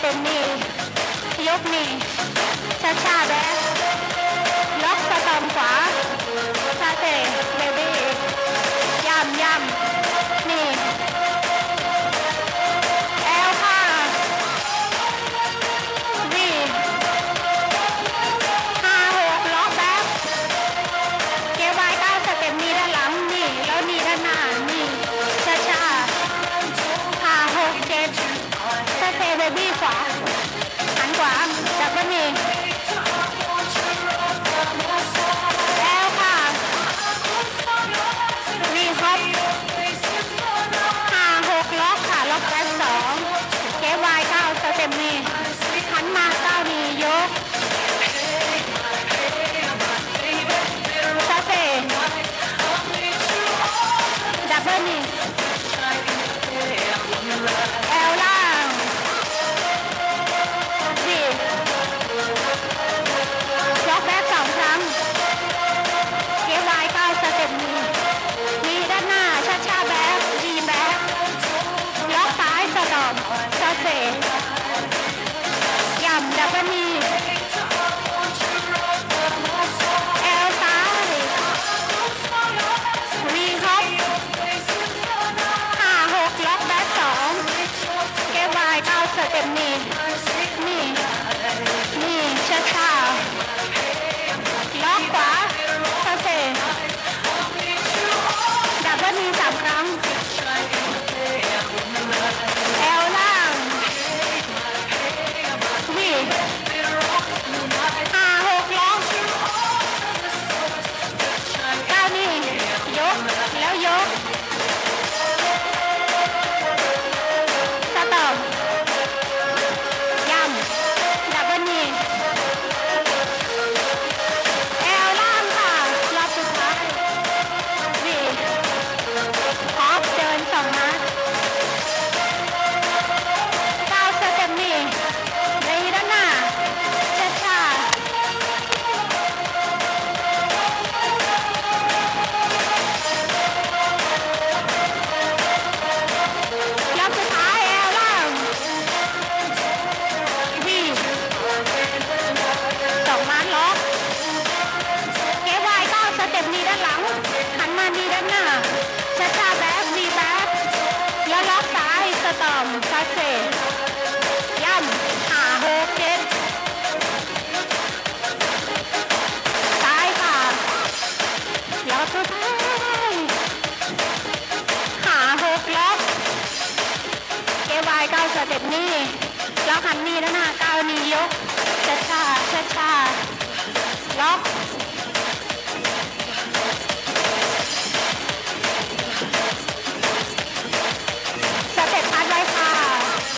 เป็นมีอยกมือช้าๆแบบ Thank you. จะตอมชัดเจนย่ำหาโฮเก็ตซ้ายค่ะแล้วกท้ายหาโฮกแล้วเกวายเก้าสเต็ปนี่แล้วคันนี่แล้วนะเก้านี่